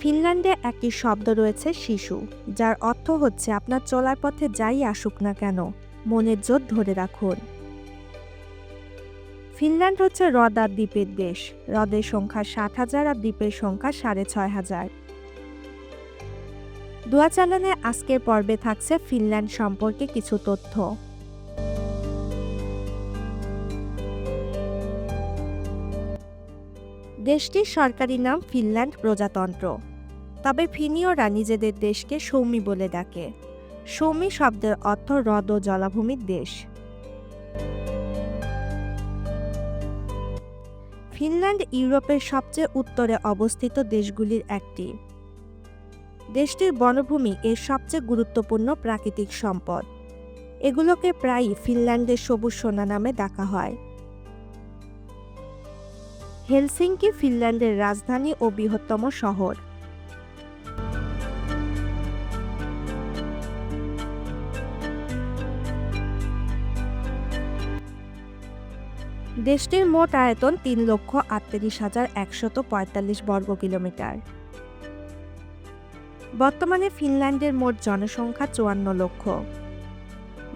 ফিনল্যান্ডে একটি শব্দ রয়েছে, শিশু, যার অর্থ হচ্ছে আপনার চলার পথে যাই আসুক না কেন, মনের জোর ধরে রাখুন। ফিনল্যান্ড হচ্ছে হ্রদ আর দ্বীপের দেশ, হ্রদের সংখ্যা সাত হাজার আর দ্বীপের সংখ্যা সাড়ে ছয় হাজার। দোয়া চালানে আজকের পর্বে থাকছে ফিনল্যান্ড সম্পর্কে কিছু তথ্য। দেশটির সরকারি নাম ফিনল্যান্ড প্রজাতন্ত্র। তবে ফিনীয়রা নিজেদের দেশকে সৌমি বলে ডাকে। সৌমি শব্দের অর্থ হ্রদ ও জলাভূমির দেশ। ফিনল্যান্ড ইউরোপের সবচেয়ে উত্তরে অবস্থিত দেশগুলির একটি। দেশটির বনভূমি এর সবচেয়ে গুরুত্বপূর্ণ প্রাকৃতিক সম্পদ। এগুলোকে প্রায়ই ফিনল্যান্ডের সবুজ সোনা নামে ডাকা হয়। হেলসিঙ্কি ফিনল্যান্ডের রাজধানী ও বৃহত্তম শহর। দেশটির মোট আয়তন তিন লক্ষ আটত্রিশ হাজার একশত পঁয়তাল্লিশ বর্গ কিলোমিটার। বর্তমানে ফিনল্যান্ডের মোট জনসংখ্যা চুয়ান্ন লক্ষ।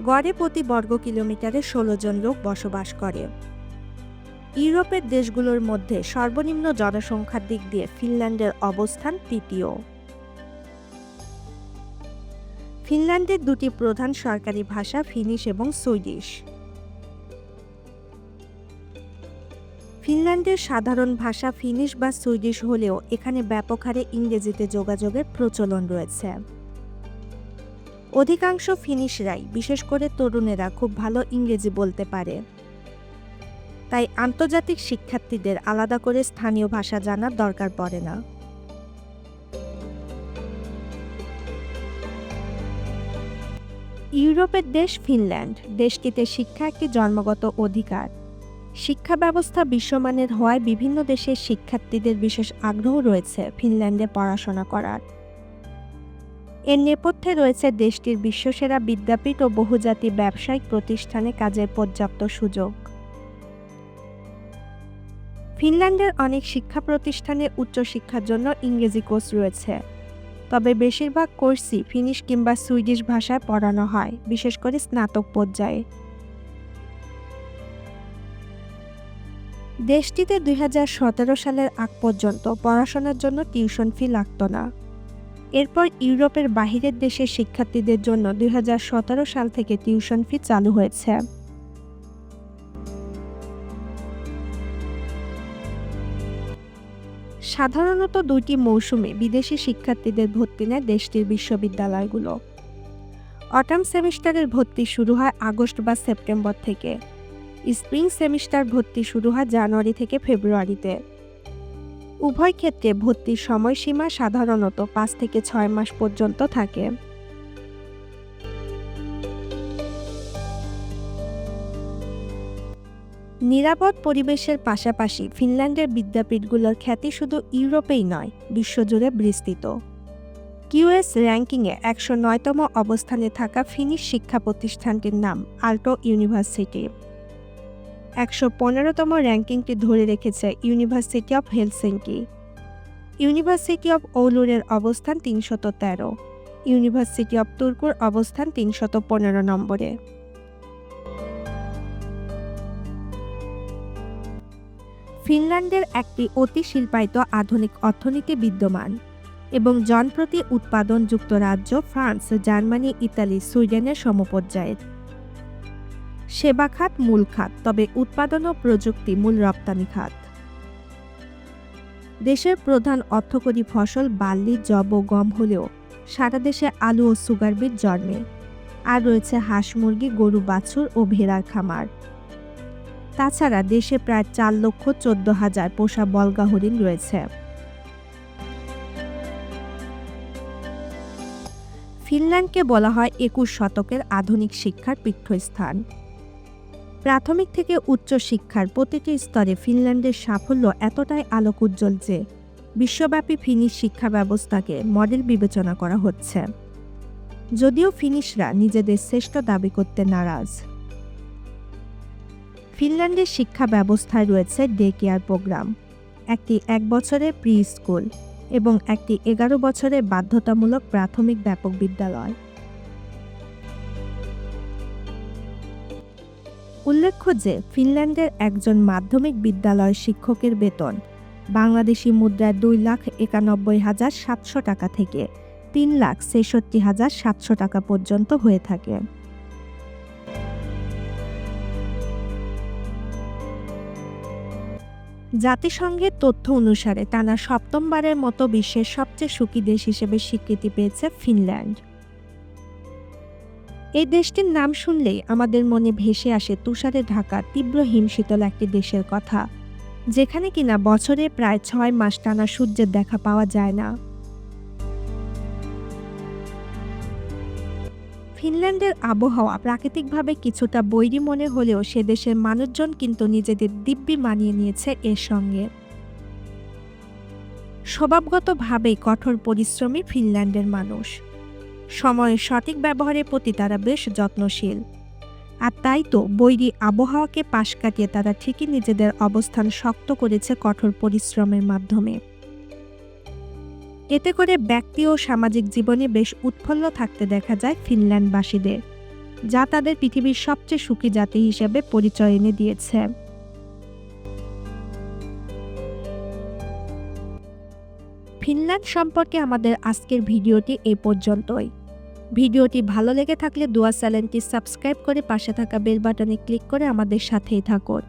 গড়ে প্রতি বর্গ কিলোমিটারে ষোলো জন লোক বসবাস করে। ইউরোপের দেশগুলোর মধ্যে সর্বনিম্ন জনসংখ্যার দিক দিয়ে ফিনল্যান্ডের অবস্থান তৃতীয়। ফিনল্যান্ডের দুটি প্রধান সরকারি ভাষা ফিনিশ এবং সুইডিশ। ফিনল্যান্ডের সাধারণ ভাষা ফিনিশ বা সুইডিশ হলেও এখানে ব্যাপক হারে ইংরেজিতে যোগাযোগের প্রচলন রয়েছে। অধিকাংশ ফিনিশরাই, বিশেষ করে তরুণেরা, খুব ভালো ইংরেজি বলতে পারে। তাই আন্তর্জাতিক শিক্ষার্থীদের আলাদা করে স্থানীয় ভাষা জানার দরকার পড়ে না। ইউরোপের দেশ ফিনল্যান্ড, দেশটিতে শিক্ষা একটি জন্মগত অধিকার। শিক্ষা ব্যবস্থা বিশ্বমানের হওয়ায় বিভিন্ন দেশের শিক্ষার্থীদের বিশেষ আগ্রহ রয়েছে ফিনল্যান্ডে পড়াশোনা করার। এর নেপথ্যে রয়েছে দেশটির বিশ্বসেরা বিদ্যাপীঠ ও বহুজাতি ব্যবসায়িক প্রতিষ্ঠানে কাজের পর্যাপ্ত সুযোগ। ফিনল্যান্ডের অনেক শিক্ষা প্রতিষ্ঠানে উচ্চশিক্ষার জন্য ইংরেজি কোর্স রয়েছে। তবে বেশিরভাগ কোর্সই ফিনিশ কিংবা সুইডিশ ভাষায় পড়ানো হয়, বিশেষ করে স্নাতক পর্যায়ে। দেশটিতে দুই হাজার সতেরো সালের আগ পর্যন্ত পড়াশোনার জন্য টিউশন ফি লাগত না। এরপর ইউরোপের বাহিরের দেশের শিক্ষার্থীদের জন্য দুই হাজার সতেরো সাল থেকে টিউশন ফি চালু হয়েছে। সাধারণত দুইটি মৌসুমে বিদেশি শিক্ষার্থীদের ভর্তি নেয় দেশটির বিশ্ববিদ্যালয়গুলো। অটাম সেমিস্টারের ভর্তি শুরু হয় আগস্ট বা সেপ্টেম্বর থেকে। স্প্রিং সেমিস্টার ভর্তি শুরু হয় জানুয়ারি থেকে ফেব্রুয়ারিতে। উভয় ক্ষেত্রে ভর্তির সময়সীমা সাধারণত পাঁচ থেকে ছয় মাস পর্যন্ত থাকে। নিরাপদ পরিবেশের পাশাপাশি ফিনল্যান্ডের বিদ্যাপীঠগুলোর খ্যাতি শুধু ইউরোপেই নয়, বিশ্বজুড়ে বিস্তৃত। কিউএস র্যাঙ্কিংয়ে একশো নয়তম অবস্থানে থাকা ফিনিশ শিক্ষা প্রতিষ্ঠানটির নাম আল্টো ইউনিভার্সিটি। একশো পনেরোতম র্যাঙ্কিংটি ধরে রেখেছে university of Helsinki. University of ওলুরের অবস্থান তিনশত তেরো। ইউনিভার্সিটি অফ তুর্কুর অবস্থান তিনশত পনেরো নম্বরে। ফিনল্যান্ডের একটি অতি শিল্পায়িত আধুনিক অর্থনীতি বিদ্যমান এবং জনপ্রতি উৎপাদন যুক্তরাজ্য ফ্রান্স, জার্মানি, ইতালি, সুইডেনের সমপর্যায়ের। সেবা খাত, মূল খাত, তবে উৎপাদন ও প্রযুক্তি মূল রপ্তানি খাত। দেশের প্রধান অর্থকরী ফসল বার্লি, জব ও গম হলেও সারা দেশে আলু ও সুগার বিট জন্মে। আর রয়েছে হাঁস মুরগি, গরু, বাছুর ও ভেড়ার খামার। তাছাড়া দেশে প্রায় চার লক্ষ চোদ্দ হাজার পোষা বলগা হরিণ রয়েছে। ফিনল্যান্ডকে বলা হয় একুশ শতকের আধুনিক শিক্ষার পীঠস্থান। প্রাথমিক থেকে উচ্চ শিক্ষার প্রতিটি স্তরে ফিনল্যান্ডের সাফল্য এতটাই আলোক উজ্জ্বল যে বিশ্বব্যাপী ফিনিশ শিক্ষা ব্যবস্থাকে মডেল বিবেচনা করা হচ্ছে। যদিও ফিনিশরা নিজেদের শ্রেষ্ঠ দাবি করতে নারাজ। ফিনল্যান্ডের শিক্ষা ব্যবস্থায় রয়েছে ডে কেয়ার প্রোগ্রাম, একটি এক বছরের প্রি স্কুল এবং একটি এগারো বছরের বাধ্যতামূলক প্রাথমিক ব্যাপক বিদ্যালয়। উল্লেখ্য যে ফিনল্যান্ডের একজন মাধ্যমিক বিদ্যালয় শিক্ষকের বেতন বাংলাদেশি মুদ্রায় দুই লাখ একানব্বই হাজার সাতশো টাকা থেকে তিন লাখ ছেষট্টি হাজার সাতশো টাকা পর্যন্ত হয়ে থাকে। জাতিসংঘের তথ্য অনুসারে টানা সপ্তমবারের মতো বিশ্বের সবচেয়ে সুখী দেশ হিসেবে স্বীকৃতি পেয়েছে ফিনল্যান্ড। এই দেশটির নাম শুনলেই আমাদের মনে ভেসে আসে তুষারে ঢাকা তীব্র হিমশীতল একটি দেশের কথা, যেখানে কিনা বছরে প্রায় ছয় মাস টানা সূর্যের দেখা পাওয়া যায় না। ফিনল্যান্ডের আবহাওয়া প্রাকৃতিকভাবে কিছুটা বৈরী মনে হলেও সে দেশের মানুষজন কিন্তু নিজেদের দিব্যি মানিয়ে নিয়েছে এর সঙ্গে। স্বভাবগতভাবেই কঠোর পরিশ্রমী ফিনল্যান্ডের মানুষ। সময়ের সঠিক ব্যবহারের প্রতি তারা বেশ যত্নশীল। আর তাই তো বৈরী আবহাওয়াকে পাশ কাটিয়ে তারা ঠিকই নিজেদের অবস্থান শক্ত করেছে কঠোর পরিশ্রমের মাধ্যমে। এতে করে ব্যক্তি ও সামাজিক জীবনে বেশ উৎফুল্ল থাকতে দেখা যায় ফিনল্যান্ডবাসীদের, যা তাদের পৃথিবীর সবচেয়ে সুখী জাতি হিসেবে পরিচয় এনে দিয়েছে। ফিনল্যান্ড সম্পর্কে আমাদের আজকের ভিডিওটি এই পর্যন্তই। ভিডিওটি ভালো লেগে থাকলে দোয়া চ্যানেলটি সাবস্ক্রাইব করে পাশে থাকা বেল বাটনে ক্লিক করে আমাদের সাথেই থাকুন।